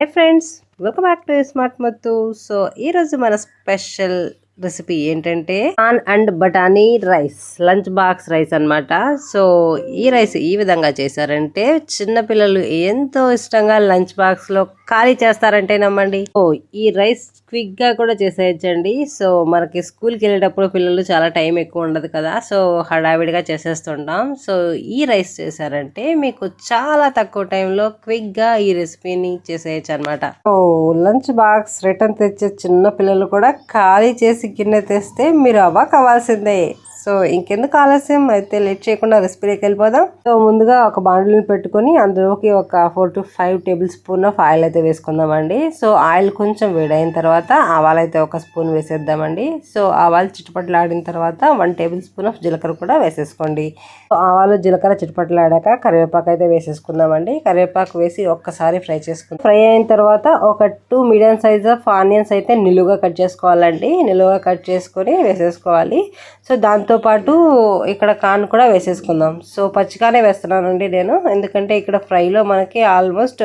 hi friends welcome back to smart మత్తు so ఈ రోజు మన స్పెషల్ రెసిపీ ఏంటంటే పాన్ అండ్ బటానీ రైస్ లంచ్ బాక్స్ రైస్ అన్నమాట. సో ఈ రైస్ ఈ విధంగా చేశారంటే చిన్న పిల్లలు ఎంతో ఇష్టంగా లంచ్ బాక్స్లో ఖాళీ చేస్తారంటే నమ్మండి. ఓ ఈ రైస్ క్విక్గా కూడా చేసేయచ్చండి. సో మనకి స్కూల్కి వెళ్ళేటప్పుడు పిల్లలు చాలా టైం ఎక్కువ ఉండదు కదా. సో హడావిడిగా చేసేస్తుంటాం. సో ఈ రైస్ చేశారంటే మీకు చాలా తక్కువ టైంలో క్విక్గా ఈ రెసిపీని చేసేయచ్చు అనమాట ఓ లంచ్ బాక్స్ రిటర్న్ తెచ్చే చిన్న పిల్లలు కూడా ఖాళీ చేసి గిన్నె తెస్తే మీరు అవ్వక కావాల్సిందే. సో ఇంకెందుకు ఆలస్యం? అయితే లేట్ చేయకుండా రెసిపీలోకి వెళ్ళిపోదాం. సో ముందుగా ఒక బాండ్లను పెట్టుకొని అందులోకి ఒక four to five tablespoon of oil అయితే వేసుకుందామండి. సో ఆయిల్ కొంచెం వేడైన తర్వాత ఆవాలు అయితే ఒక స్పూన్ వేసేద్దామండి. సో ఆవాలు చిటపట్లాడిన తర్వాత వన్ టేబుల్ స్పూన్ ఆఫ్ జీలకర్ర కూడా వేసేసుకోండి. సో ఆవాలు జీలకర్ర చిటపట్లాడాక కరివేపాకు అయితే వేసేసుకుందామండి. కరివేపాకు వేసి ఒక్కసారి ఫ్రై చేసుకుందాం. ఫ్రై అయిన తర్వాత ఒక two medium size of onions అయితే నిలువుగా కట్ చేసుకోవాలండి. నిలువుగా కట్ చేసుకొని వేసేసుకోవాలి. సో దాంతో దాంతో పాటు ఇక్కడ కాన్ కూడా వేసేసుకుందాం. సో పచ్చికానే వేస్తున్నానండి నేను. ఎందుకంటే ఇక్కడ ఫ్రైలో మనకి ఆల్మోస్ట్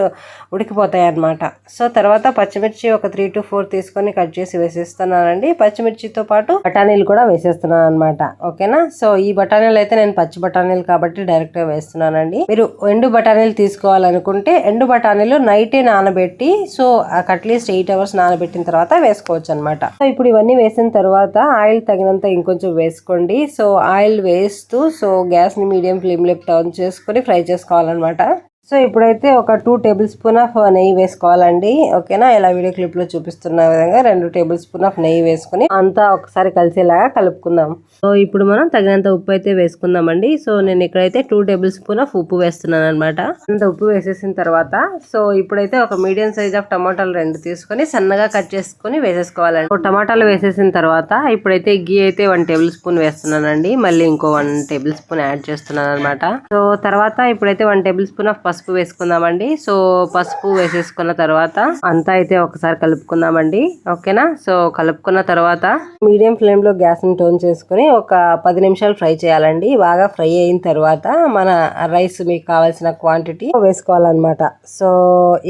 ఉడికిపోతాయి అన్నమాట సో తర్వాత పచ్చిమిర్చి ఒక త్రీ టు ఫోర్ తీసుకొని కట్ చేసి వేసేస్తున్నానండి. పచ్చిమిర్చితో పాటు బఠానీలు కూడా వేసేస్తున్నాను అనమాట ఓకేనా? సో ఈ బఠానీలు అయితే నేను పచ్చి బఠానీలు కాబట్టి డైరెక్ట్గా వేస్తున్నానండి. మీరు ఎండు బఠానీలు తీసుకోవాలనుకుంటే ఎండు బఠానీలు నైటే నానబెట్టి సో అట్లీస్ట్ ఎయిట్ అవర్స్ నానబెట్టిన తర్వాత వేసుకోవచ్చు అనమాట సో ఇప్పుడు ఇవన్నీ వేసిన తర్వాత ఆయిల్ తగినంత ఇంకొంచెం వేసుకోండి. సో ఆయిల్ వేస్తూ సో గ్యాస్ని మీడియం ఫ్లేమ్లో టర్న్ చేసుకొని ఫ్రై చేసుకోవాలన్నమాట. సో ఇప్పుడైతే ఒక టూ టేబుల్ స్పూన్ ఆఫ్ నెయ్యి వేసుకోవాలండి. ఓకేనా? ఇలా వీడియో క్లిప్లో చూపిస్తున్న విధంగా రెండు టేబుల్ స్పూన్ ఆఫ్ నెయ్యి వేసుకుని అంతా ఒకసారి కలిసేలాగా కలుపుకుందాం. సో ఇప్పుడు మనం తగినంత ఉప్పు అయితే వేసుకుందామండి. సో నేను ఇక్కడైతే టూ టేబుల్ స్పూన్ ఆఫ్ ఉప్పు వేస్తున్నాను అనమాట అంత ఉప్పు వేసేసిన తర్వాత సో ఇప్పుడైతే ఒక మీడియం సైజ్ ఆఫ్ టమాటాలు రెండు తీసుకొని సన్నగా కట్ చేసుకుని వేసేసుకోవాలండి. టమాటాలు వేసేసిన తర్వాత ఇప్పుడైతే గీ అయితే వన్ టేబుల్ స్పూన్ వేస్తున్నానండి. మళ్ళీ ఇంకో వన్ టేబుల్ స్పూన్ యాడ్ చేస్తున్నాను అనమాట సో తర్వాత ఇప్పుడైతే వన్ టేబుల్ స్పూన్ ఆఫ్ పసుపు వేసుకుందామండి. సో పసుపు వేసేసుకున్న తర్వాత అంతా అయితే ఒకసారి కలుపుకుందామండి. ఓకేనా? సో కలుపుకున్న తర్వాత మీడియం ఫ్లేమ్లో గ్యాస్ని టోన్ చేసుకుని ఒక పది నిమిషాలు ఫ్రై చేయాలండి. బాగా ఫ్రై అయిన తర్వాత మన రైస్ మీకు కావాల్సిన క్వాంటిటీ వేసుకోవాలన్నమాట. సో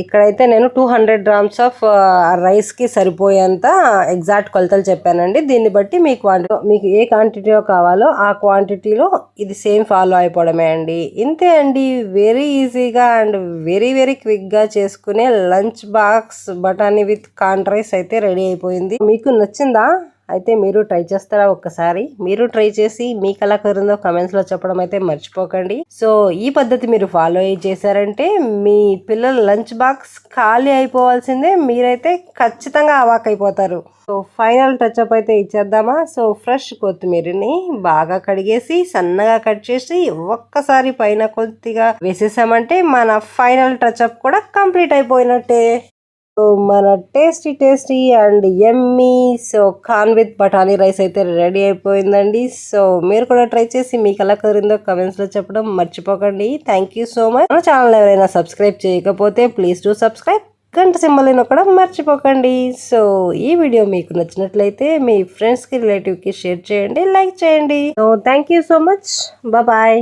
ఇక్కడైతే నేను టూ హండ్రెడ్ గ్రామ్స్ ఆఫ్ రైస్కి సరిపోయేంత ఎగ్జాక్ట్ కొలతలు చెప్పానండి. దీన్ని బట్టి మీ క్వాంటిటీ మీకు ఏ క్వాంటిటీలో కావాలో ఆ క్వాంటిటీలో ఇది సేమ్ ఫాలో అయిపోవడమే అండి. ఇంతే అండి. వెరీ ఈజీగా అండ్ వెరీ వెరీ క్విక్గా చేసుకునే లంచ్ బాక్స్ బటానీ విత్ కాన్ రైస్ అయితే రెడీ అయిపోయింది. మీకు నచ్చిందా? అయితే మీరు ట్రై చేస్తారా ఒక్కసారి? మీరు ట్రై చేసి మీ ఎలా కుదిరిందో కమెంట్స్లో చెప్పడం అయితే మర్చిపోకండి. సో ఈ పద్ధతి మీరు ఫాలో అయ్యి చేశారంటే మీ పిల్లల లంచ్ బాక్స్ ఖాళీ అయిపోవాల్సిందే మీరైతే ఖచ్చితంగా అవాక్ అయిపోతారు. సో ఫైనల్ టచ్అప్ అయితే ఇచ్చేద్దామా? సో ఫ్రెష్ కొత్తిమీరని బాగా కడిగేసి సన్నగా కట్ చేసి ఒక్కసారి పైన కొద్దిగా వేసేసామంటే మన ఫైనల్ టచ్అప్ కూడా కంప్లీట్ అయిపోయినట్టే. మన టేస్టీ టేస్టీ అండ్ ఎమ్మీ సో ఖాన్ విత్ బఠానీ రైస్ అయితే రెడీ అయిపోయిందండి. సో మీరు కూడా ట్రై చేసి మీకు ఎలా కుదిరిందో కమెంట్స్లో చెప్పడం మర్చిపోకండి. థ్యాంక్ యూ సో మచ్ మన ఛానల్ ఎవరైనా సబ్స్క్రైబ్ చేయకపోతే ప్లీజ్ డూ సబ్స్క్రైబ్ గంట సింబల్ నొక్కడం మర్చిపోకండి. సో ఈ వీడియో మీకు నచ్చినట్లయితే మీ ఫ్రెండ్స్కి రిలేటివ్కి షేర్ చేయండి లైక్ చేయండి. So thank you so much bye